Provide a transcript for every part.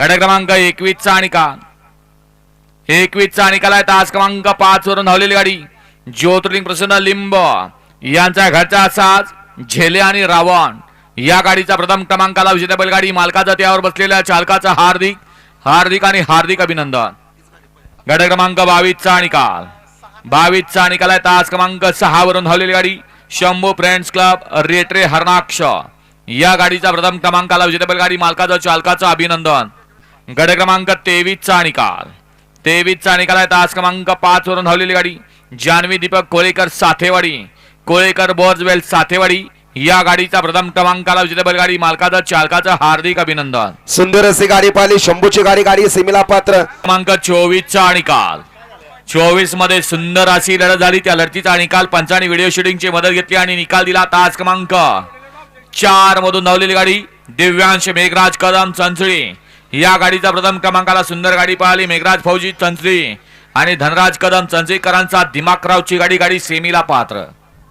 गड क्रमांक एकवीसचा आणि का एकवीसचा निकाल आहे तास क्रमांक पाच वरून धावलेली गाडी. ज्योतिर्लिंग प्रसन्न लिंब. यांचा घरचा साज झेले आणि रावण. या गाडीचा प्रथम क्रमांकाला विजेता बैलगाडी मालकाचा त्यावर बसलेल्या चालकाचा हार्दिक हार्दिक आणि हार्दिक अभिनंदन. गड क्रमांक बावीसचा निकाल बावीसचा निकाल आहे तास क्रमांक सहा वरून धावलेली गाडी. शंभू फ्रेंड्स क्लब रेट्रे हरणाक्ष. या गाडीचा प्रथम क्रमांकाला विजेता बैलगाडी मालकाचा चालकाचं अभिनंदन. गड क्रमांक तेवीसचा निकाल. तेवीसचा निकाल आहे. तास क्रमांक पाच वरून धावलेली गाडी. जानवी दीपक कोळेकर साथेवाडी. कोळेकर बोर्जवेल साथेवाडी. या गाडीचा प्रथम क्रमांकाला विजेता बैलगाडी मालकाचं चालकाचं हार्दिक अभिनंदन. सुंदर अशी गाडी पाहिली. शंभूची गाडी गाडी सीमेला पात्र. क्रमांक चोवीसचा निकाल. चोवीसमध्ये सुंदर अशी लढत झाली. त्या लढतीचा निकाल पंचाने व्हिडिओ शूटिंगची मदत घेतली आणि निकाल दिला. तास क्रमांक चार मधून धावलेली गाडी. दिव्यांश मेघराज कदम चंचळी. या गाडीचा प्रथम क्रमांकाला सुंदर गाडी पळाली मेघराज फौजी चंचली. आणि धनराज कदम चंचळीकरांचा दिमाकरावची गाडी गाडी सेमीला पात्र.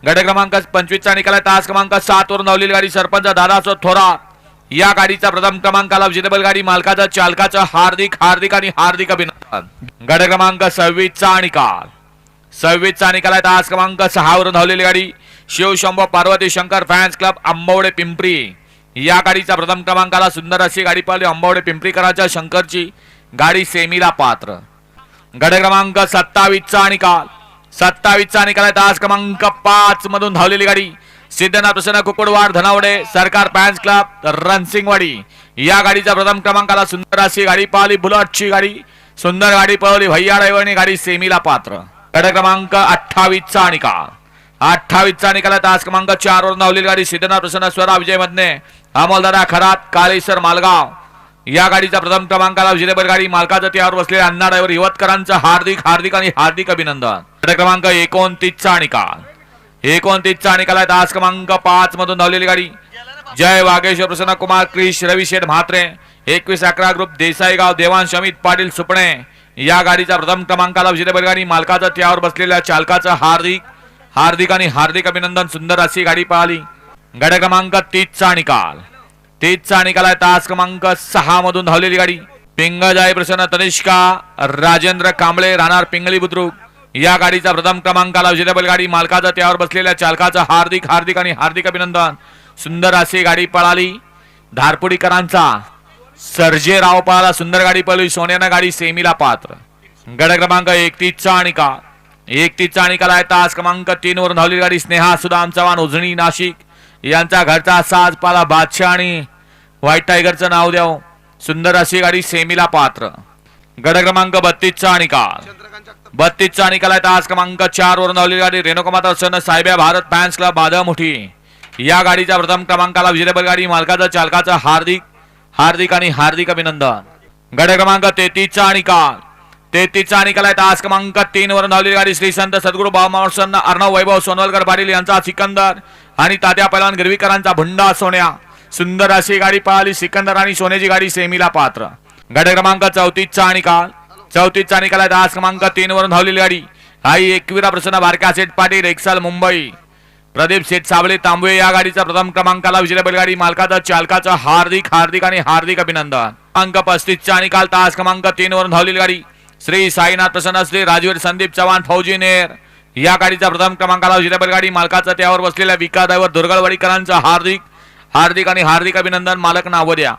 गट क्रमांक पंचवीसचा निकाला तास क्रमांक सात वर धावलेली गाडी सरपंच दादासो थोरा. या गाडीचा प्रथम क्रमांकाला विजेतेबल गाडी मालकाचा चालकाचं हार्दिक हार्दिक आणि हार्दिक अभिनंदन. गट क्रमांक सव्वीसचा निकाल. सव्वीसचा निकाल आहे तास क्रमांक सहा धावलेली गाडी. Shivshambho Parvati Shankar fans club Ambavade Pimpri. या गाडीचा प्रथम क्रमांकाला सुंदर अशी गाडी पाहिली. अंबावडे पिंपरीकरांच्या शंकरची गाडी सेमीला पात्र. गड क्रमांक सत्तावीसचा निकाल सत्तावीसचा निकाल आहे तास क्रमांक पाच मधून धावलेली गाडी. सिद्धनाथ प्रसन्न कुकुडवाड धनावडे सरकार पॅन्स क्लब रणसिंगवाडी. या गाडीचा प्रथम क्रमांकाला सुंदर अशी गाडी पाहिली. बुलटची गाडी. सुंदर गाडी पळवली भैया ड्रायव्हरने गाडी सेमीला पात्र. गड क्रमांक अठ्ठावीसचा निकाल अठ्ठावीसचा निकाल तास क्रमांक चार वर धावलेली गाडी सिद्धनाथ प्रसन्न स्वरा विजय मधने अमोलदादा खरात काळेश्वर मालगाव. या गाडीचा प्रथम क्रमांकाला विजयबर गाडी मालकाचा त्यावर बसलेले अण्णा ड्रायव्हर यवतकरांचं हार्दिक हार्दिक आणि हार्दिक अभिनंदन. क्रमांक एकोणतीसचा निकाल. एकोणतीसचा निकाल आहे. तास क्रमांक पाच मधून धावलेली गाडी. जय वागेश्वर प्रसन्न कुमार क्रिश रविशेठ म्हात्रे. एकवीस अकरा ग्रुप देसाईगाव देवांश अमित पाटील सुपणे. या गाडीचा प्रथम क्रमांकाला विजयबर गाडी मालकाचा त्यावर बसलेल्या चालकाचं हार्दिक हार्दिक आणि हार्दिक अभिनंदन सुंदर अशी गाडी पळाली गड क्रमांक तीसचा निकाल तीसचा निकाल आहे तास क्रमांक सहा मधून धावलेली गाडी. पिंगजाई प्रसन्न तनिष्का राजेंद्र कांबळे राहणार पिंगळी बुद्रुक. या गाडीचा प्रथम क्रमांकाला विजेतेबल गाडी मालकाचा त्यावर बसलेल्या चालकाचा हार्दिक हार्दिक आणि हार्दिक अभिनंदन. सुंदर अशी गाडी पळाली. धारपुडीकरांचा सर्जेराव पळाला. सुंदर गाडी पळली. सोन्यानं गाडी सेमीला पात्र. गड क्रमांक एकतीसचा निकाल एकतीसचा निकाल आहे तास क्रमांक तीन वरून धावलेली गाडी स्नेहा सुदाम चव्हाण उजणी नाशिक. यांचा घरचा साज पाला बादशाह आणि व्हाईट टायगरचं नाव द्याव सुंदर अशी गाडी सेमीला पात्र. गड क्रमांक बत्तीसचा निकाल बत्तीसचा निकाल आहे तास क्रमांक चार वरून धावलेली गाडी रेणुकमाता सन साहेब्या भारत फॅन्स क्लब बादामुठी या गाडीच्या प्रथम क्रमांकाला विजेतेबल गाडी मालकाचा चालकाचं हार्दिक हार्दिक आणि हार्दिक अभिनंदन. गड क्रमांक तेहतीसचा निकाल तेहतीसचा निकाल आहे. तास क्रमांक तीन वरून धावलेली गाडी श्री संत सद्गुरू बाबासन अर्णव वैभव सोनवलकर पाटील यांचा सिकंदर आणि तात्या पैलवान गिरवीकरांचा भुंडा सोन्या. सुंदर अशी गाडी पळाली सिकंदर आणि सोन्याची गाडी सेमीला पात्र. गट क्रमांक चौतीसचा निकाल. चौतीसचा निकाल आहे. तास क्रमांक तीन वरून धावलेली गाडी. आई एकविरा प्रसन्न बारका सेठ पाटील एक्सल मुंबई. प्रदीप शेठ साबळे तांबवे या गाडीचा प्रथम क्रमांकाला विजय बैलगाडी मालकाचा चालकाचा हार्दिक हार्दिक आणि हार्दिक अभिनंदन. अंक पस्तीसचा निकाल. तास क्रमांक तीन वरून धावलेली गाडी. श्री साईनाथ प्रसन्न श्री राजवीर संदीप चव्हाण फौजी नेर. या गाडीचा प्रथम क्रमांकाला विजय बैलगाडी. मालकाचा त्यावर बसलेल्या विकास ड्रायव्हर दुर्गळवाडीकरांचं हार्दिक हार्दिक आणि हार्दिक अभिनंदन. मालक नाव द्या.